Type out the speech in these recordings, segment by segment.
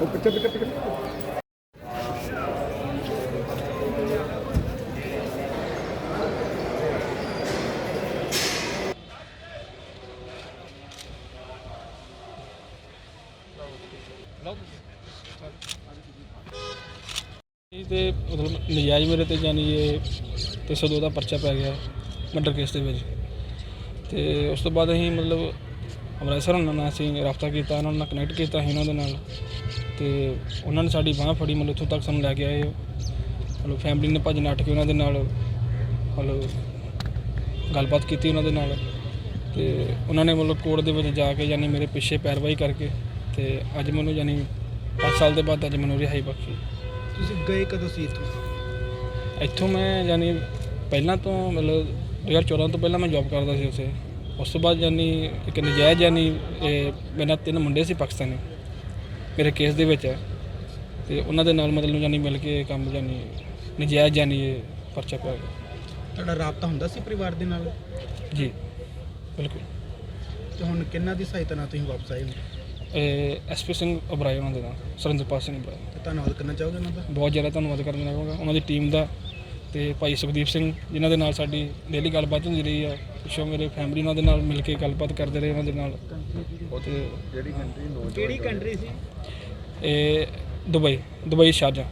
ਉਹ ਪਿੱਛੇ ਪਿੱਛੇ ਪਿੱਛੇ ਇਹ ਤੇ ਮਤਲਬ ਨਜਾਇਜ਼ ਮੇਰੇ ਤੇ ਜਾਨੀ ਇਹ 302 ਦਾ ਪਰਚਾ ਪੈ ਗਿਆ ਮਰਡਰ ਕੇਸ ਦੇ ਵਿੱਚ। ਤੇ ਉਸ ਤੋਂ ਬਾਅਦ ਅਸੀਂ ਮਤਲਬ ਅਮਰਾਜ ਸਰ ਉਹਨਾਂ ਨਾਲ ਅਸੀਂ ਰਾਬਤਾ ਕੀਤਾ ਉਹਨਾਂ ਨਾਲ ਕਨੈਕਟ ਕੀਤਾ ਸੀ ਉਹਨਾਂ ਦੇ ਨਾਲ। ਤੇ ਉਹਨਾਂ ਨੇ ਸਾਡੀ ਬਾਹ ਫੜੀ ਮਤਲਬ ਇੱਥੋਂ ਤੱਕ ਸਾਨੂੰ ਲੈ ਕੇ ਆਏ। ਮਤਲਬ ਫੈਮਿਲੀ ਨੇ ਭੱਜ ਨੱਠ ਕੇ ਉਹਨਾਂ ਦੇ ਨਾਲ ਮਤਲਬ ਗੱਲਬਾਤ ਕੀਤੀ ਉਹਨਾਂ ਦੇ ਨਾਲ। ਤੇ ਉਹਨਾਂ ਨੇ ਮਤਲਬ ਕੋਰਟ ਦੇ ਵਿੱਚ ਜਾ ਕੇ ਯਾਨੀ ਮੇਰੇ ਪਿੱਛੇ ਪੈਰਵਾਈ ਕਰਕੇ ਤੇ ਅੱਜ ਮੈਨੂੰ ਯਾਨੀ 5 ਸਾਲ ਦੇ ਬਾਅਦ ਅੱਜ ਮੈਨੂੰ ਰਿਹਾਈ ਬਖਸ਼ੀ। ਤੁਸੀਂ ਗਏ ਕਦੋਂ ਸੀ ਇੱਥੋਂ? ਇੱਥੋਂ ਮੈਂ ਯਾਨੀ ਪਹਿਲਾਂ ਤੋਂ ਮਤਲਬ 2014 ਤੋਂ ਪਹਿਲਾਂ ਮੈਂ ਜੌਬ ਕਰਦਾ ਸੀ ਉਸੇ ਉਸ ਤੋਂ ਬਾਅਦ ਯਾਨੀ ਇੱਕ ਨਜਾਇਜ਼ ਯਾਨੀ ਇਹ ਮੇਰੇ ਤਿੰਨ ਮੁੰਡੇ ਸੀ ਪਾਕਿਸਤਾਨੀ ਮੇਰੇ ਕੇਸ ਦੇ ਵਿੱਚ। ਹੈ ਤੇ ਉਹਨਾਂ ਦੇ ਨਾਲ ਮਤਲਬ ਯਾਨੀ ਮਿਲ ਕੇ ਕੰਮ ਯਾਨੀ ਨਜਾਇਜ਼ ਯਾਨੀ ਇਹ ਪਰਚਾ ਪਿਆ ਗਿਆ। ਤੁਹਾਡਾ ਰਾਬਤਾ ਹੁੰਦਾ ਸੀ ਪਰਿਵਾਰ ਦੇ ਨਾਲ? ਜੀ ਬਿਲਕੁਲ। ਤੇ ਹੁਣ ਕਿੰਨਾ ਦੀ ਸਹਾਇਤਾ ਨਾਲ ਤੁਸੀਂ ਵਾਪਸ ਆਏ ਹੋ? ਇਹ ਐਸਪੀ ਸਿੰਘ ਉਬਰਾਏ ਉਹਨਾਂ ਦੇ ਨਾਲ ਸੁਰਿੰਦਰਪਾਲ ਸਿੰਘ ਉਬਰਾਏ। ਤੇ ਧੰਨਵਾਦ ਕਰਨਾ ਚਾਹੋਗੇ ਉਹਨਾਂ ਦਾ? ਬਹੁਤ ਜ਼ਿਆਦਾ ਧੰਨਵਾਦ ਕਰਨਾ ਚਾਹਾਂਗਾ। ਉਹਨਾਂ ਦੀ ਟੀਮ ਦਾ ਤੇ ਭਾਈ ਸੁਖਦੀਪ ਸਿੰਘ ਜਿਨ੍ਹਾਂ ਦੇ ਨਾਲ ਸਾਡੀ ਡੇਲੀ ਗੱਲਬਾਤ ਹੁੰਦੀ ਰਹੀ ਆ ਪਿੱਛੋਂ ਮੇਰੇ ਫੈਮਿਲੀ ਉਹਨਾਂ ਦੇ ਨਾਲ ਮਿਲ ਕੇ ਗੱਲਬਾਤ ਕਰਦੇ ਰਹੇ ਉਹਨਾਂ ਦੇ ਨਾਲ। ਤੇ ਜਿਹੜੀ ਕੰਟਰੀ ਕਿਹੜੀ ਕੰਟਰੀ ਸੀ? ਇਹ ਦੁਬਈ ਦੁਬਈ ਸ਼ਾਰਜਾ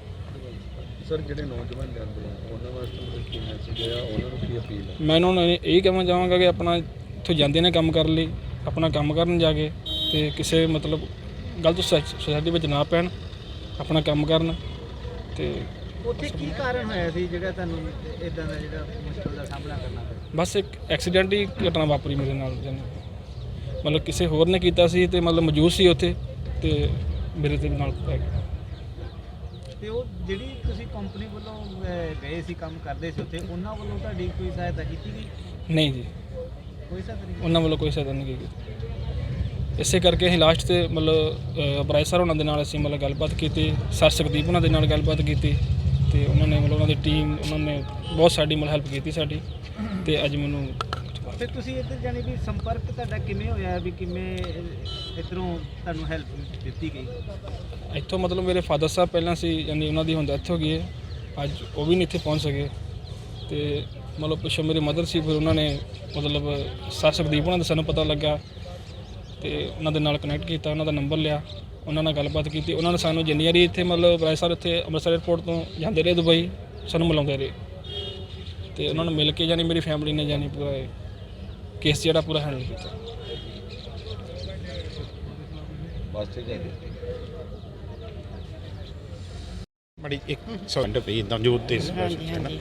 ਸਰ ਜਿਹੜੇ ਨੌਜਵਾਨ ਜਾਂਦੇ ਆ ਉਹਨਾਂ ਵਾਸਤੇ ਮਤਲਬ ਕੀ ਮੈਸੇਜ ਹੈ ਉਹਨਾਂ ਨੂੰ ਕੀ ਅਪੀਲ ਹੈ ਮੈਂ ਉਹਨਾਂ ਨੂੰ ਇਹ ਇਹ ਕਹਿਣਾ ਚਾਹਾਂਗਾ ਕਿ ਆਪਣਾ ਇੱਥੋਂ ਜਾਂਦੇ ਨੇ ਕੰਮ ਕਰਨ ਲਈ ਆਪਣਾ ਕੰਮ ਕਰਨ ਜਾ ਕੇ ਤੇ ਕਿਸੇ ਮਤਲਬ ਗਲਤ ਸੁਸਾਇਟੀ ਵਿੱਚ ਨਾ ਪੈਣ ਆਪਣਾ ਕੰਮ ਕਰਨ ਤੇ ਉੱਥੇ ਕੀ ਕਾਰਨ ਹੋਇਆ ਸੀ ਜਿਹੜਾ ਤੁਹਾਨੂੰ ਇਦਾਂ ਦਾ ਜਿਹੜਾ ਮੁਸ਼ਕਲ ਦਾ ਸਾਹਮਣਾ ਕਰਨਾ ਪਿਆ? ਬਸ ਇੱਕ ਐਕਸੀਡੈਂਟ ਹੀ ਘਟਨਾ ਵਾਪਰੀ ਮੇਰੇ ਨਾਲ ਜਾਣੀ ਮਤਲਬ ਕਿਸੇ ਹੋਰ ਨੇ ਕੀਤਾ ਸੀ ਤੇ ਮਤਲਬ ਮੌਜੂਦ ਸੀ ਉੱਥੇ ਤੇ ਮੇਰੇ ਤੇ ਨਾਲ ਪੈ ਗਿਆ। ਤੇ ਉਹ ਜਿਹੜੀ ਤੁਸੀਂ ਕੰਪਨੀ ਵੱਲੋਂ ਅਹ, ਗਏ ਸੀ ਕੰਮ ਕਰਦੇ ਸੀ ਉੱਥੇ ਉਹਨਾਂ ਵੱਲੋਂ ਤੁਹਾਡੀ ਕੋਈ ਸਹਾਇਤਾ ਕੀਤੀ ਗਈ? ਨਹੀਂ ਜੀ। ਕੋਈ ਸਹਾਇਤਾ ਨਹੀਂ ਉਹਨਾਂ ਵੱਲੋਂ ਕੋਈ ਸਹਾਇਤਾ ਨਹੀਂ ਕੀਤੀ। ਇਸੇ ਕਰਕੇ ਅਸੀਂ ਲਾਸਟ ਤੇ ਮਤਲਬ ਸਰ ਉਹਨਾਂ ਦੇ ਨਾਲ ਅਸੀਂ ਮਤਲਬ ਗੱਲਬਾਤ ਕੀਤੀ ਸਰ ਸੁਖਦੀਪ ਉਹਨਾਂ ਦੇ ਨਾਲ ਗੱਲਬਾਤ ਕੀਤੀ। ਤੇ ਉਹਨਾਂ ਨੇ ਮਤਲਬ ਉਹਨਾਂ ਦੀ ਟੀਮ ਉਹਨਾਂ ਨੇ ਬਹੁਤ ਸਾਡੀ ਮਤਲਬ ਹੈਲਪ ਕੀਤੀ ਸਾਡੀ ਤੇ ਅੱਜ ਮੈਨੂੰ ਫਿਰ ਤੁਸੀਂ ਇੱਧਰ ਜਾਣੀ ਵੀ ਸੰਪਰਕ ਤੁਹਾਡਾ ਕਿਵੇਂ ਹੋਇਆ ਵੀ ਕਿਵੇਂ ਇਧਰੋਂ ਤੁਹਾਨੂੰ ਹੈਲਪ ਦਿੱਤੀ ਗਈ? ਇੱਥੋਂ ਮਤਲਬ ਮੇਰੇ ਫਾਦਰ ਸਾਹਿਬ ਪਹਿਲਾਂ ਸੀ ਯਾਨੀ ਉਹਨਾਂ ਦੀ ਹੁਣ ਡੈਥ ਹੋ ਗਈ ਹੈ। ਅੱਜ ਉਹ ਵੀ ਨਹੀਂ ਇੱਥੇ ਪਹੁੰਚ ਸਕੇ। ਤੇ ਮਤਲਬ ਪਿੱਛੋਂ ਮੇਰੇ ਮਦਰ ਸੀ ਫਿਰ ਉਹਨਾਂ ਨੇ ਮਤਲਬ ਸਰ ਸੁਖਦੀਪ ਉਹਨਾਂ ਦਾ ਸਾਨੂੰ ਪਤਾ ਲੱਗਾ ਤੇ ਉਹਨਾਂ ਦੇ ਨਾਲ ਕਨੈਕਟ ਕੀਤਾ ਉਹਨਾਂ ਦਾ ਨੰਬਰ ਲਿਆ। ਉਹਨਾਂ ਨਾਲ ਗੱਲਬਾਤ ਕੀਤੀ। ਉਹਨਾਂ ਨੇ ਸਾਨੂੰ ਜਿੰਨੀ ਵਾਰੀ ਇੱਥੇ ਮਤਲਬ ਰਾਏ ਸਰ ਇੱਥੇ ਅੰਮ੍ਰਿਤਸਰ 에ਅਰਪੋਰਟ ਤੋਂ ਜਾਂਦੇ ਰਹੇ ਦੁਬਈ ਸਾਨੂੰ ਮਿਲਾਉਂਦੇ ਰਹੇ। ਤੇ ਉਹਨਾਂ ਨੂੰ ਮਿਲ ਕੇ ਯਾਨੀ ਮੇਰੀ ਫੈਮਿਲੀ ਨੇ ਯਾਨੀ ਪੂਰਾ ਕੇਸ ਜਿਹੜਾ ਪੂਰਾ ਹੈਂਡਲ ਕੀਤਾ। ਬਸ ਠੀਕ ਹੈ ਬੜੀ ਇੱਕ ਸੌਂਡ ਪਈ ਨਵਜੋਤ ਦੇ ਹਾਂਜੀ ਹਾਂਜੀ।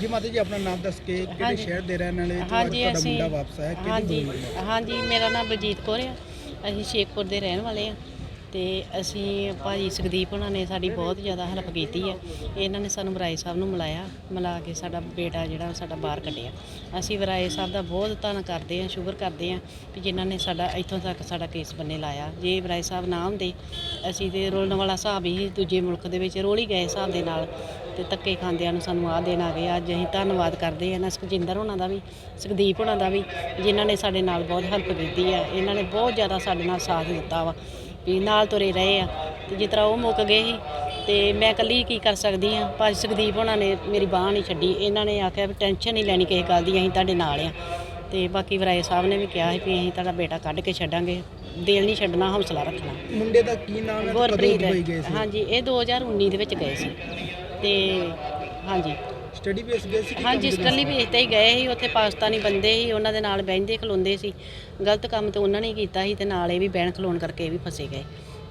ਜੀ ਮਾਤਾ ਜੀ ਆਪਣਾ ਨਾਮ ਦੱਸ ਕੇ ਕਿਹੜੇ ਹਾਂਜੀ। ਸ਼ਹਿਰ ਦੇ ਰਹਿਣ ਵਾਲੇ ਤੇ ਹਾਂਜੀ ਤੁਹਾਡਾ ਅਸੀਂ ਮੁੰਡਾ ਵਾਪਸ ਆਇਆ ਕਿਹੜੀ ਹਾਂਜੀ। ਹਾਂਜੀ ਮੇਰਾ ਨਾਮ ਬਲਜੀਤ ਕੌਰ ਆ। ਅਸੀਂ ਸ਼ੇਖਪੁਰ ਦੇ ਰਹਿਣ ਵਾਲੇ ਆ। ਤੇ ਅਸੀਂ ਭਾਜੀ ਸੁਖਦੀਪ ਉਹਨਾਂ ਨੇ ਸਾਡੀ ਬਹੁਤ ਜ਼ਿਆਦਾ ਹੈਲਪ ਕੀਤੀ ਹੈ ਇਹਨਾਂ ਨੇ ਸਾਨੂੰ ਵਰਾਏ ਸਾਹਿਬ ਨੂੰ ਮਿਲਾਇਆ, ਮਿਲਾ ਕੇ ਸਾਡਾ ਬੇਟਾ ਜਿਹੜਾ ਸਾਡਾ ਬਾਹਰ ਕੱਢਿਆ। ਅਸੀਂ ਵਰਾਏ ਸਾਹਿਬ ਦਾ ਬਹੁਤ ਧੰਨ ਕਰਦੇ ਹਾਂ, ਸ਼ੁਕਰ ਕਰਦੇ ਹਾਂ ਕਿ ਜਿਨ੍ਹਾਂ ਨੇ ਸਾਡਾ ਇੱਥੋਂ ਤੱਕ ਸਾਡਾ ਕੇਸ ਬੰਨੇ ਲਾਇਆ। ਜੇ ਵਰਾਏ ਸਾਹਿਬ ਨਾ ਹੁੰਦੇ, ਅਸੀਂ ਤੇ ਰੋਲਣ ਵਾਲਾ ਹਿਸਾਬ ਹੀ ਦੂਜੇ ਮੁਲਕ ਦੇ ਵਿੱਚ ਰੋਲ ਹੀ ਗਏ ਹਿਸਾਬ ਦੇ ਨਾਲ ਤੇ ਧੱਕੇ ਖਾਂਦਿਆਂ ਨੂੰ ਸਾਨੂੰ ਆਹ ਦੇਣ ਆ ਗਏ। ਅੱਜ ਅਸੀਂ ਧੰਨਵਾਦ ਕਰਦੇ ਹਾਂ ਨਾ ਸੁਖਜਿੰਦਰ ਹੋਣਾ ਦਾ ਵੀ, ਸੁਖਦੀਪ ਹੋਣਾ ਦਾ ਵੀ, ਜਿਨ੍ਹਾਂ ਨੇ ਸਾਡੇ ਨਾਲ ਬਹੁਤ ਹੈਲਪ ਕੀਤੀ ਹੈ ਇਹਨਾਂ ਨੇ ਬਹੁਤ ਜ਼ਿਆਦਾ ਸਾਡੇ ਨਾਲ ਸਾਥ ਦਿੱਤਾ ਵਾ। ਵੀ ਨਾਲ ਤੁਰੇ ਰਹੇ ਆ। ਤੇ ਜਿਸ ਤਰ੍ਹਾਂ ਉਹ ਮੁੱਕ ਗਏ ਸੀ ਤੇ ਮੈਂ ਇਕੱਲੀ ਕੀ ਕਰ ਸਕਦੀ ਆ? ਭਾਜੀ ਸੁਖਦੀਪ ਹੋਣਾ ਨੇ ਮੇਰੀ ਬਾਹ ਨਹੀਂ ਛੱਡੀ। ਇਹਨਾਂ ਨੇ ਆਖਿਆ ਵੀ ਟੈਨਸ਼ਨ ਨਹੀਂ ਲੈਣੀ ਕਿਸੇ ਗੱਲ ਦੀ ਅਸੀਂ ਤੁਹਾਡੇ ਨਾਲ ਆ। ਤੇ ਬਾਕੀ ਵਰਾਏ ਸਾਹਿਬ ਨੇ ਵੀ ਕਿਹਾ ਸੀ ਵੀ ਅਸੀਂ ਤੁਹਾਡਾ ਬੇਟਾ ਕੱਢ ਕੇ ਛੱਡਾਂਗੇ। ਦਿਲ ਨਹੀਂ ਛੱਡਣਾ ਹੌਸਲਾ ਰੱਖਣਾ। ਮੁੰਡੇ ਦਾ ਕੀ ਨਾਮ ਹੈ ਤੇ ਕਦੋਂ ਦੁਬਈ ਗਏ ਸੀ? ਹਾਂਜੀ ਇਹ 2019 ਦੇ ਵਿੱਚ ਗਏ ਸੀ। ਤੇ ਹਾਂਜੀ। ਸਟੱਡੀ ਬੇਸ ਗਏ ਸੀ ਕਿ ਹਾਂਜੀ ਸਟੱਡੀ ਬੇਸ ਤੇ ਹੀ ਗਏ ਸੀ ਉੱਥੇ ਪਾਕਿਸਤਾਨੀ ਬੰਦੇ ਸੀ ਉਹਨਾਂ ਦੇ ਨਾਲ ਬਹਿੰਦੇ ਖਲੋਂਦੇ ਸੀ। ਗਲਤ ਕੰਮ ਤੇ ਉਹਨਾਂ ਨੇ ਕੀਤਾ ਸੀ ਤੇ ਨਾਲ ਇਹ ਵੀ ਬਹਿਣ ਖਲੋਣ ਕਰਕੇ ਇਹ ਵੀ ਫਸੇ ਗਏ।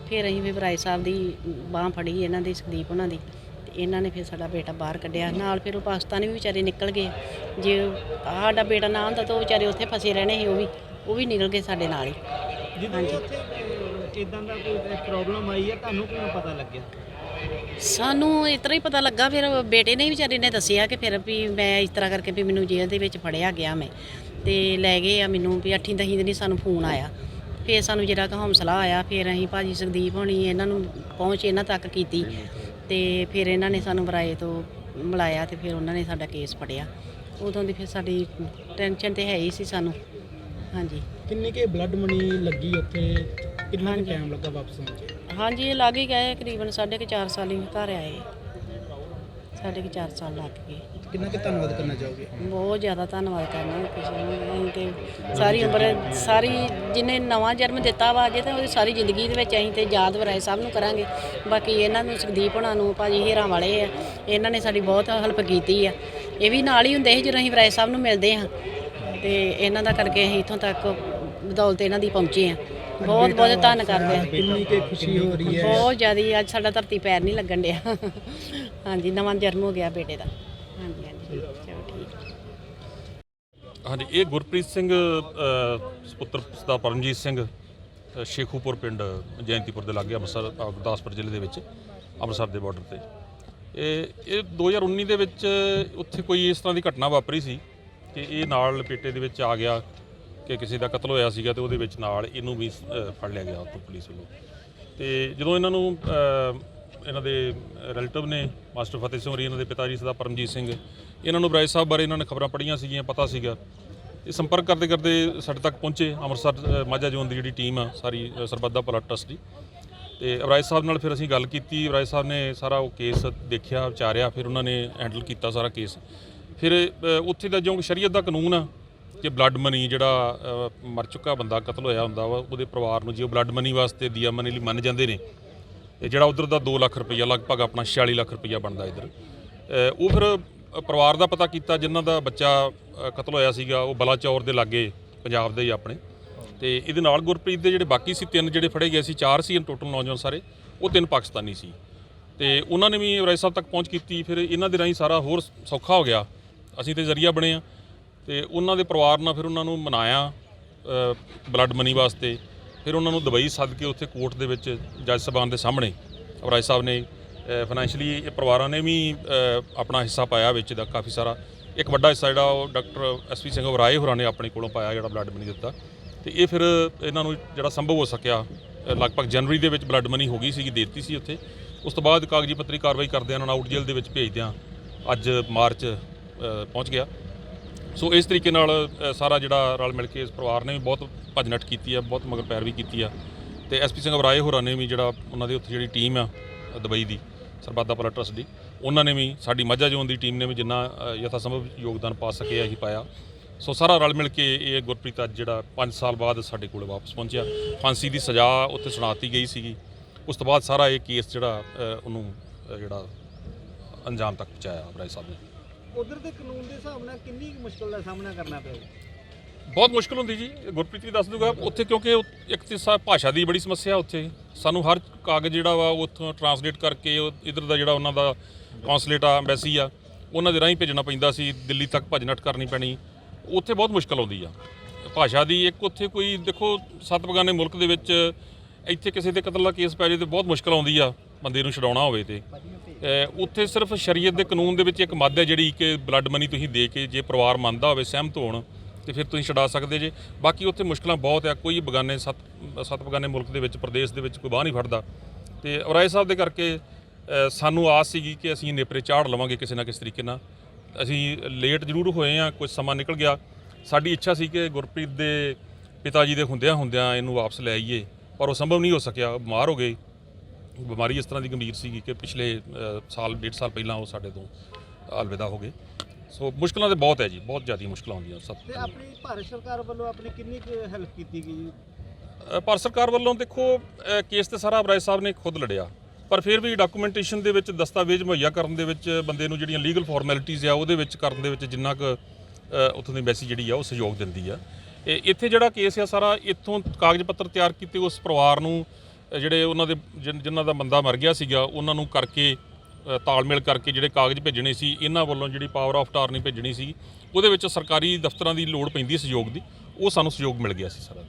ਫਿਰ ਅਸੀਂ ਵੀ ਭਰਾਈ ਸਾਹਿਬ ਦੀ ਬਾਹ ਫੜੀ ਇਹਨਾਂ ਦੀ ਸੁਖਦੀਪ ਉਹਨਾਂ ਦੀ। ਤੇ ਇਹਨਾਂ ਨੇ ਫਿਰ ਸਾਡਾ ਬੇਟਾ ਬਾਹਰ ਕੱਢਿਆ। ਨਾਲ ਫਿਰ ਉਹ ਪਾਕਿਸਤਾਨੀ ਵੀ ਵਿਚਾਰੇ ਨਿਕਲ ਗਏ। ਜੇ ਸਾਡਾ ਬੇਟਾ ਨਾ ਹੁੰਦਾ ਤਾਂ ਉਹ ਵਿਚਾਰੇ ਉੱਥੇ ਫਸੇ ਰਹਿਣੇ ਸੀ ਉਹ ਵੀ ਉਹ ਵੀ ਨਿਕਲ ਗਏ ਸਾਡੇ ਨਾਲ ਹੀ। ਜਦੋਂ ਉੱਥੇ ਇਦਾਂ ਦਾ ਕੋਈ ਪ੍ਰੋਬਲਮ ਆਈ ਹੈ ਤੁਹਾਨੂੰ ਕਿਵੇਂ ਪਤਾ ਲੱਗਿਆ? ਸਾਨੂੰ ਇਸ ਤਰ੍ਹਾਂ ਹੀ ਪਤਾ ਲੱਗਾ ਫਿਰ ਬੇਟੇ ਨੇ ਵਿਚਾਰੇ ਨੇ ਦੱਸਿਆ ਕਿ ਫਿਰ ਵੀ ਮੈਂ ਇਸ ਤਰ੍ਹਾਂ ਕਰਕੇ ਵੀ ਮੈਨੂੰ ਜੇਲ੍ਹ ਦੇ ਵਿੱਚ ਫੜਿਆ ਗਿਆ ਮੈਂ ਤੇ ਲੈ ਗਏ ਆ ਮੈਨੂੰ ਵੀ 8 ਦਹੀਂ ਦਿਨ ਸਾਨੂੰ ਫੋਨ ਆਇਆ। ਫਿਰ ਸਾਨੂੰ ਜਿਹੜਾ ਕਿ ਹੌਸਲਾ ਆਇਆ ਫਿਰ ਅਸੀਂ ਭਾਜੀ ਸੁਖਦੀਪ ਹੋਣੀ ਇਹਨਾਂ ਨੂੰ ਪਹੁੰਚ ਇਹਨਾਂ ਤੱਕ ਕੀਤੀ ਤੇ ਫਿਰ ਇਹਨਾਂ ਨੇ ਸਾਨੂੰ ਬਰਾਏ ਤੋਂ ਮਿਲਾਇਆ ਤੇ ਫਿਰ ਉਹਨਾਂ ਨੇ ਸਾਡਾ ਕੇਸ ਫੜਿਆ। ਉਦੋਂ ਦੀ ਫਿਰ ਸਾਡੀ ਟੈਨਸ਼ਨ ਤੇ ਹੈ ਹੀ ਸੀ ਸਾਨੂੰ। ਹਾਂਜੀ। ਕਿੰਨੀ ਕੇ ਬਲੱਡ ਮਨੀ ਲੱਗੀ ਉੱਥੇ? ਕਿੰਨਾ ਟਾਈਮ ਲੱਗਾ ਵਾਪਸ ਆਉਣ 'ਚ? ਹਾਂਜੀ ਇਹ ਲੱਗ ਹੀ ਗਏ ਤਕਰੀਬਨ ਸਾਢੇ ਕੁ ਚਾਰ ਸਾਲ ਹੀ ਘਰ ਆਏ। ਸਾਢੇ ਕੁ ਚਾਰ ਸਾਲ ਲੱਗ ਗਏ। ਕਿੰਨਾ ਕਿ ਧੰਨਵਾਦ ਕਰਨਾ ਚਾਹੋਗੇ? ਬਹੁਤ ਜ਼ਿਆਦਾ ਧੰਨਵਾਦ ਕਰਨਾ ਕਿਸੇ ਨੂੰ ਤੇ ਸਾਰੀ ਉਮਰ ਸਾਰੀ ਜਿਹਨੇ ਨਵਾਂ ਜਨਮ ਦਿੱਤਾ ਵਾ ਅਜੇ ਤਾਂ ਉਹਦੀ ਸਾਰੀ ਜ਼ਿੰਦਗੀ ਦੇ ਵਿੱਚ ਅਸੀਂ ਤੇ ਯਾਦ ਵਰਾਏ ਸਭ ਨੂੰ ਕਰਾਂਗੇ। ਬਾਕੀ ਇਹਨਾਂ ਨੂੰ ਸੁਖਦੀਪ ਹੋਣਾ ਨੂੰ ਭਾਜੀ ਹੀਰਾਂ ਵਾਲੇ ਆ ਇਹਨਾਂ ਨੇ ਸਾਡੀ ਬਹੁਤ ਹੈਲਪ ਕੀਤੀ ਆ। ਇਹ ਵੀ ਨਾਲ ਹੀ ਹੁੰਦੇ ਸੀ ਜਦੋਂ ਅਸੀਂ ਵਰਾਏ ਸਾਹਿਬ ਨੂੰ ਮਿਲਦੇ ਹਾਂ। ਤੇ ਇਹਨਾਂ ਦਾ ਕਰਕੇ ਅਸੀਂ ਇੱਥੋਂ ਤੱਕ ਬਦੌਲਤ ਇਹਨਾਂ ਦੀ ਪਹੁੰਚੇ ਆ ਬਹੁਤ ਬਹੁਤ ਧੰਨ ਕਰਦੇ ਆ। ਕਿੰਨੀ ਕੇ ਖੁਸ਼ੀ ਹੋ ਰਹੀ ਹੈ? ਬਹੁਤ ਜ਼ਿਆਦਾ ਅੱਜ ਸਾਡਾ ਧਰਤੀ ਪੈਰ ਨਹੀਂ ਲੱਗਣ ਡਿਆ। ਹਾਂਜੀ ਨਵਾਂ ਜਨਮ ਹੋ ਗਿਆ ਬੇਟੇ ਦਾ। ਹਾਂਜੀ ਹਾਂਜੀ। ਚਲੋ ਠੀਕ। ਹਾਂਜੀ ਇਹ ਗੁਰਪ੍ਰੀਤ ਸਿੰਘ ਅ, ਸੁਪੁੱਤਰ ਦਾ ਪਰਮਜੀਤ ਸਿੰਘ ਅ, ਸ਼ੇਖੂਪੁਰ ਪਿੰਡ ਜੈਂਤੀਪੁਰ ਦੇ ਲਾਗੇ ਅੰਮ੍ਰਿਤਸਰ ਅ, ਗੁਰਦਾਸਪੁਰ ਜ਼ਿਲ੍ਹੇ ਦੇ ਵਿੱਚ ਅੰਮ੍ਰਿਤਸਰ ਦੇ ਬਾਰਡਰ ਤੇ। ਇਹ ਇਹ 2019 ਦੇ ਵਿੱਚ ਉੱਥੇ ਕੋਈ ਇਸ ਤਰ੍ਹਾਂ ਦੀ ਘਟਨਾ ਵਾਪਰੀ ਸੀ ਕਿ ਇਹ ਨਾਲ ਲਪੇਟੇ ਦੇ ਵਿੱਚ ਆ ਗਿਆ ਕਿ ਕਿਸੇ ਦਾ ਕਤਲ ਹੋਇਆ ਸੀਗਾ ਤੇ ਉਹਦੇ ਵਿੱਚ ਨਾਲ ਇਹਨੂੰ ਵੀ ਅ, ਫੜ ਲਿਆ ਗਿਆ ਉੱਥੋਂ ਪੁਲਿਸ ਵੱਲੋਂ। ਤੇ ਜਦੋਂ ਇਹਨਾਂ ਨੂੰ ਅ, ਇਹਨਾਂ ਦੇ ਰਿਲੇਟਿਵ ਨੇ ਮਾਸਟਰ ਫਤਿਹ ਸਿੰਘ ਹੋਰੀ ਇਹਨਾਂ ਦੇ ਪਿਤਾ ਜੀ ਸਦਾ ਪਰਮਜੀਤ ਸਿੰਘ ਇਹਨਾਂ ਨੂੰ ਬਰਾਏ ਸਾਹਿਬ ਬਾਰੇ ਇਹਨਾਂ ਨੇ ਖਬਰਾਂ ਪੜ੍ਹੀਆਂ ਸੀਗੀਆਂ ਪਤਾ ਸੀਗਾ। ਇਹ ਸੰਪਰਕ ਕਰਦੇ ਕਰਦੇ ਸਾਡੇ ਤੱਕ ਪਹੁੰਚੇ ਅੰਮ੍ਰਿਤਸਰ ਅ, ਮਾਝਾ ਜ਼ੋਨ ਦੀ ਜਿਹੜੀ ਟੀਮ ਆ ਸਾਰੀ ਅ, ਸਰਬੱਤ ਦਾ ਭਲਾ ਟਰਸਟ ਦੀ। ਤੇ ਅਬਰਾਜ ਸਾਹਿਬ ਨਾਲ ਫਿਰ ਅਸੀਂ ਗੱਲ ਕੀਤੀ ਅਬਰਾਜ ਸਾਹਿਬ ਨੇ ਸਾਰਾ ਉਹ ਕੇਸ ਦੇਖਿਆ ਵਿਚਾਰਿਆ ਫਿਰ ਉਹਨਾਂ ਨੇ ਹੈਂਡਲ ਕੀਤਾ ਸਾਰਾ ਕੇਸ ਫਿਰ ਅ, ਉੱਥੇ ਦਾ ਜੋ ਸ਼ਰੀਅਤ ਦਾ ਕਾਨੂੰਨ ਆ ਕਿ ਬਲੱਡ ਮਨੀ ਜਿਹੜਾ ਅ, ਮਰ ਚੁੱਕਾ ਬੰਦਾ ਕਤਲ ਹੋਇਆ ਹੁੰਦਾ ਵਾ ਉਹਦੇ ਪਰਿਵਾਰ ਨੂੰ ਜੇ ਉਹ ਬਲੱਡ ਮਨੀ ਵਾਸਤੇ ਦੀਆ ਮਨੀ ਲਈ ਮੰਨ ਜਾਂਦੇ ਨੇ। ਤੇ ਜਿਹੜਾ ਉਧਰ ਦਾ 2 ਲੱਖ ਰੁਪਈਆ ਲਗਭਗ ਆਪਣਾ 46 ਲੱਖ ਰੁਪਈਆ ਬਣਦਾ ਇਧਰ। ਉਹ ਫਿਰ ਅ, ਪਰਿਵਾਰ ਦਾ ਪਤਾ ਕੀਤਾ ਜਿਨ੍ਹਾਂ ਦਾ ਬੱਚਾ ਅ, ਕਤਲ ਹੋਇਆ ਸੀਗਾ ਉਹ ਬਲਾਚੌਰ ਦੇ ਲਾਗੇ ਪੰਜਾਬ ਦੇ ਹੀ ਆਪਣੇ। ਤੇ ਇਹਦੇ ਨਾਲ ਗੁਰਪ੍ਰੀਤ ਦੇ ਜਿਹੜੇ ਬਾਕੀ ਸੀ ਤਿੰਨ ਜਿਹੜੇ ਫੜੇ ਗਏ ਸੀ ਚਾਰ ਸੀ ਟੋਟਲ ਨੌਜਵਾਨ ਸਾਰੇ ਉਹ ਤਿੰਨ ਪਾਕਿਸਤਾਨੀ ਸੀ। ਤੇ ਉਹਨਾਂ ਨੇ ਵੀ ਰਾਏ ਸਾਹਿਬ ਤੱਕ ਪਹੁੰਚ ਕੀਤੀ ਫਿਰ ਇਹਨਾਂ ਦੇ ਰਾਹੀਂ ਸਾਰਾ ਹੋਰ ਸੌਖਾ ਹੋ ਗਿਆ। ਅਸੀਂ ਤੇ ਜ਼ਰੀਆ ਬਣੇ ਆ ਤੇ ਉਹਨਾਂ ਦੇ ਪਰਿਵਾਰ ਨਾਲ ਫਿਰ ਉਹਨਾਂ ਨੂੰ ਮਨਾਇਆ ਬਲੱਡ ਮਨੀ ਵਾਸਤੇ। ਫਿਰ ਉਹਨਾਂ ਨੂੰ ਦੁਬਈ ਸੱਦ ਕੇ ਉੱਥੇ ਕੋਰਟ ਦੇ ਵਿੱਚ ਜੱਜ ਸਾਹਿਬਾਨ ਦੇ ਸਾਹਮਣੇ ਰਾਏ ਸਾਹਿਬ ਨੇ ਫਾਈਨੈਂਸ਼ਲੀ ਇਹ ਪਰਿਵਾਰਾਂ ਨੇ ਵੀ ਆਪਣਾ ਹਿੱਸਾ ਪਾਇਆ ਵਿੱਚ ਦਾ ਕਾਫੀ ਸਾਰਾ। ਇੱਕ ਵੱਡਾ ਹਿੱਸਾ ਜਿਹੜਾ ਉਹ ਡਾਕਟਰ ਐਸਪੀ ਸਿੰਘ ਵਰਾਏ ਹੋਰਾਂ ਨੇ ਆਪਣੇ ਕੋਲੋਂ ਪਾਇਆ ਜਿਹੜਾ ਬਲੱਡ ਮਨੀ ਦਿੱਤਾ। ਤੇ ਇਹ ਫਿਰ ਇਹਨਾਂ ਨੂੰ ਜਿਹੜਾ ਸੰਭਵ ਹੋ ਸਕਿਆ ਲਗਭਗ ਜਨਵਰੀ ਦੇ ਵਿੱਚ ਬਲੱਡ ਮਨੀ ਹੋ ਗਈ ਸੀਗੀ, ਦੇਤੀ ਸੀ ਉੱਥੇ। ਉਸ ਤੋਂ ਬਾਅਦ ਕਾਗਜ਼ੀ ਪੱਤਰੀ ਕਾਰਵਾਈ ਕਰਦੇ ਇਹਨਾਂ ਨੂੰ ਆਊਟ ਜੇਲ੍ਹ ਦੇ ਵਿੱਚ ਭੇਜਦਿਆਂ ਅੱਜ ਮਾਰਚ ਪਹੁੰਚ ਗਿਆ। ਸੋ ਇਸ ਤਰੀਕੇ ਨਾਲ ਅ, ਸਾਰਾ ਜਿਹੜਾ ਰਲ ਮਿਲ ਕੇ ਇਸ ਪਰਿਵਾਰ ਨੇ ਵੀ ਬਹੁਤ ਭੱਜ ਨੱਠ ਕੀਤੀ ਆ ਬਹੁਤ ਮਗਰ ਪੈਰ ਵੀ ਕੀਤੀ ਆ। ਤੇ ਐਸਪੀ ਸਿੰਘ ਵਰਾਏ ਹੋਰਾਂ ਨੇ ਵੀ ਜਿਹੜਾ ਉਹਨਾਂ ਦੇ ਉੱਥੇ ਜਿਹੜੀ ਟੀਮ ਆ ਅ, ਦੁਬਈ ਦੀ ਸਰਬੱਤ ਦਾ ਭਲਾ ਟਰਸਟ ਦੀ ਉਹਨਾਂ ਨੇ ਵੀ ਸਾਡੀ ਮਾਝਾ ਜ਼ੋਨ ਦੀ ਟੀਮ ਨੇ ਵੀ ਜਿੰਨਾ ਅ, ਯਥਾ ਸੰਭਵ ਯੋਗਦਾਨ ਪਾ ਸਕੇ ਅਸੀਂ ਪਾਇਆ। ਸੋ ਸਾਰਾ ਰਲ ਮਿਲ ਕੇ ਇਹ ਗੁਰਪ੍ਰੀਤ ਅੱਜ ਜਿਹੜਾ 5 ਸਾਲ ਬਾਅਦ ਸਾਡੇ ਕੋਲ ਵਾਪਸ ਪਹੁੰਚਿਆ। ਫਾਂਸੀ ਦੀ ਸਜ਼ਾ ਉੱਥੇ ਸੁਣਾਤੀ ਗਈ ਸੀਗੀ। ਉਸ ਤੋਂ ਬਾਅਦ ਸਾਰਾ ਇਹ ਕੇਸ ਜਿਹੜਾ ਅ, ਉਹਨੂੰ ਅ, ਜਿਹੜਾ ਅੰਜਾਮ ਤੱਕ ਪਹੁੰਚਾਇਆ ਬਰਾਏ ਸਾਹਿਬ ਨੇ। ਉਧਰ ਦੇ ਕਾਨੂੰਨ ਦੇ ਹਿਸਾਬ ਨਾਲ ਕਿੰਨੀ ਕੁ ਮੁਸ਼ਕਲ ਦਾ ਸਾਹਮਣਾ ਕਰਨਾ ਪਿਆ? ਬਹੁਤ ਮੁਸ਼ਕਲ ਹੁੰਦੀ ਜੀ। ਗੁਰਪ੍ਰੀਤ ਵੀ ਦੱਸ ਦੂਗਾ, ਉੱਥੇ ਕਿਉਂਕਿ ਉਹ ਇੱਕ ਤੇ ਸਾ, ਭਾਸ਼ਾ ਦੀ ਬੜੀ ਸਮੱਸਿਆ ਉੱਥੇ। ਸਾਨੂੰ ਹਰ ਕਾਗਜ਼ ਜਿਹੜਾ ਵਾ, ਉਹ ਉੱਥੋਂ ਟਰਾਂਸਲੇਟ ਕਰਕੇ, ਉਹ ਇਧਰ ਦਾ ਜਿਹੜਾ ਉਹਨਾਂ ਦਾ ਕੌਂਸਲੇਟ ਆ ਐਮਬੈਸੀ ਆ, ਉਹਨਾਂ ਦੇ ਰਾਹੀਂ ਭੇਜਣਾ ਪੈਂਦਾ ਸੀ, ਦਿੱਲੀ ਤੱਕ ਭੱਜ ਨੱਠ ਕਰਨੀ ਪੈਣੀ। ਉੱਥੇ ਬਹੁਤ ਮੁਸ਼ਕਲ ਆਉਂਦੀ ਆ। ਭਾਸ਼ਾ ਦੀ ਇੱਕ ਉੱਥੇ ਕੋਈ, ਦੇਖੋ, ਸੱਤ ਬਗਾਨੇ ਮੁਲਕ ਦੇ ਵਿੱਚ ਇੱਥੇ ਕਿਸੇ ਦੇ ਕਤਲ ਦਾ ਕੇਸ ਪੈ ਜੇ ਤੇ ਬਹੁਤ ਮੁਸ਼ਕਲ ਆਉਂਦੀ ਆ। ਬੰਦੇ ਨੂੰ ਛਡਾਉਣਾ ਹੋਵੇ ਤੇ। ਉੱਥੇ ਸਿਰਫ ਸ਼ਰੀਅਤ ਦੇ ਕਾਨੂੰਨ ਦੇ ਵਿੱਚ ਇੱਕ ਮੱਦ ਹੈ ਜਿਹੜੀ ਕਿ ਬਲੱਡ ਮਨੀ ਤੁਸੀਂ ਦੇ ਕੇ ਜੇ ਪਰਿਵਾਰ ਮੰਨਦਾ ਹੋਵੇ, ਸਹਿਮਤ ਹੋਣ, ਤੇ ਫਿਰ ਤੁਸੀਂ ਛਡਾ ਸਕਦੇ ਜੇ। ਬਾਕੀ ਉੱਥੇ ਮੁਸ਼ਕਲਾਂ ਬਹੁਤ ਆ, ਕੋਈ ਬਗਾਨੇ ਸੱਤ ਸੱਤ ਬਗਾਨੇ ਮੁਲਕ ਦੇ ਵਿੱਚ, ਪ੍ਰਦੇਸ਼ ਦੇ ਵਿੱਚ ਕੋਈ ਬਾਹ ਨਹੀਂ ਫੜਦਾ। ਤੇ ਔਰਾਏ ਸਾਹਿਬ ਦੇ ਕਰਕੇ ਸਾਨੂੰ ਆਸ ਸੀਗੀ ਕਿ ਅਸੀਂ ਨੇਪਰੇ ਚਾੜ ਲਵਾਂਗੇ ਕਿਸੇ ਨਾ ਕਿਸੇ ਤਰੀਕੇ ਨਾਲ। ਅਸੀਂ ਲੇਟ ਜ਼ਰੂਰ ਹੋਏ ਆ ਕੁਝ ਸਮਾਂ ਨਿਕਲ ਗਿਆ। ਸਾਡੀ ਇੱਛਾ ਸੀ ਕਿ ਗੁਰਪ੍ਰੀਤ ਦੇ ਪਿਤਾ ਜੀ ਦੇ ਹੁੰਦਿਆਂ ਹੁੰਦਿਆਂ ਇਹਨੂੰ ਵਾਪਸ ਲੈ ਆਈਏ, ਪਰ ਉਹ ਸੰਭਵ ਨਹੀਂ ਹੋ ਸਕਿਆ, ਬਿਮਾਰ ਹੋ ਗਏ। ਬਿਮਾਰੀ ਇਸ ਤਰ੍ਹਾਂ ਦੀ ਗੰਭੀਰ ਸੀਗੀ ਕਿ ਪਿਛਲੇ ਸਾਲ ਡੇਢ ਸਾਲ ਪਹਿਲਾਂ ਉਹ ਸਾਡੇ ਤੋਂ ਅਲਵਿਦਾ ਹੋ ਗਏ। ਸੋ ਮੁਸ਼ਕਲਾਂ ਤੇ ਬਹੁਤ ਹੈ ਜੀ ਬਹੁਤ ਜ਼ਿਆਦਾ ਮੁਸ਼ਕਲਾਂ ਆਉਂਦੀਆਂ ਸਭ ਤੇ ਆਪਣੀ ਭਾਰਤ ਸਰਕਾਰ ਵੱਲੋਂ ਆਪਣੀ ਕਿੰਨੀ ਕੁ ਹੈਲਪ ਕੀਤੀ ਗਈ ਭਾਰਤ ਸਰਕਾਰ ਵੱਲੋਂ ਦੇਖੋ ਕੇਸ ਤੇ ਸਾਰਾ ਅਬਰਾਜ ਸਾਹਿਬ ਨੇ ਖੁਦ ਲੜਿਆ। ਪਰ ਫਿਰ ਵੀ ਡਾਕੂਮੈਂਟੇਸ਼ਨ ਦੇ ਵਿੱਚ ਦਸਤਾਵੇਜ਼ ਮੁਹੱਈਆ ਕਰਨ ਦੇ ਵਿੱਚ ਬੰਦੇ ਨੂੰ ਜਿਹੜੀਆਂ ਲੀਗਲ ਫਾਰਮੈਲਿਟੀਆਂ ਆ ਉਹਦੇ ਵਿੱਚ ਕਰਨ ਦੇ ਵਿੱਚ ਜਿੰਨਾ ਕੁ ਉੱਥੋਂ ਦੀ ਐਮਬੈਸੀ ਜਿਹੜੀ ਆ ਉਹ ਸਹਿਯੋਗ ਦਿੰਦੀ ਆ। ਇਹ ਇੱਥੇ ਜਿਹੜਾ ਕੇਸ ਆ ਸਾਰਾ ਇੱਥੋਂ ਕਾਗਜ਼ ਪੱਤਰ ਤਿਆਰ ਕੀਤੇ ਉਸ ਪਰਿਵਾਰ ਨੂੰ ਜਿਹੜੇ ਉਹਨਾਂ ਦੇ ਜਿਨ- ਜਿਨ੍ਹਾਂ ਦਾ ਬੰਦਾ ਮਰ ਗਿਆ ਸੀਗਾ, ਉਹਨਾਂ ਨੂੰ ਕਰਕੇ ਤਾਲਮੇਲ ਕਰਕੇ ਜਿਹੜੇ ਕਾਗਜ਼ ਭੇਜਣੇ ਸੀ, ਇਹਨਾਂ ਵੱਲੋਂ ਜਿਹੜੀ ਪਾਵਰ ਆਫ ਟਾਰਨੀ ਭੇਜਣੀ ਸੀ, ਉਹਦੇ ਵਿੱਚ ਸਰਕਾਰੀ ਦਫ਼ਤਰਾਂ ਦੀ ਲੋੜ ਪੈਂਦੀ ਹੈ ਸਹਿਯੋਗ ਦੀ, ਉਹ ਸਾਨੂੰ ਸਹਿਯੋਗ ਮਿਲ ਗਿਆ ਸੀ ਸਾਰਾ।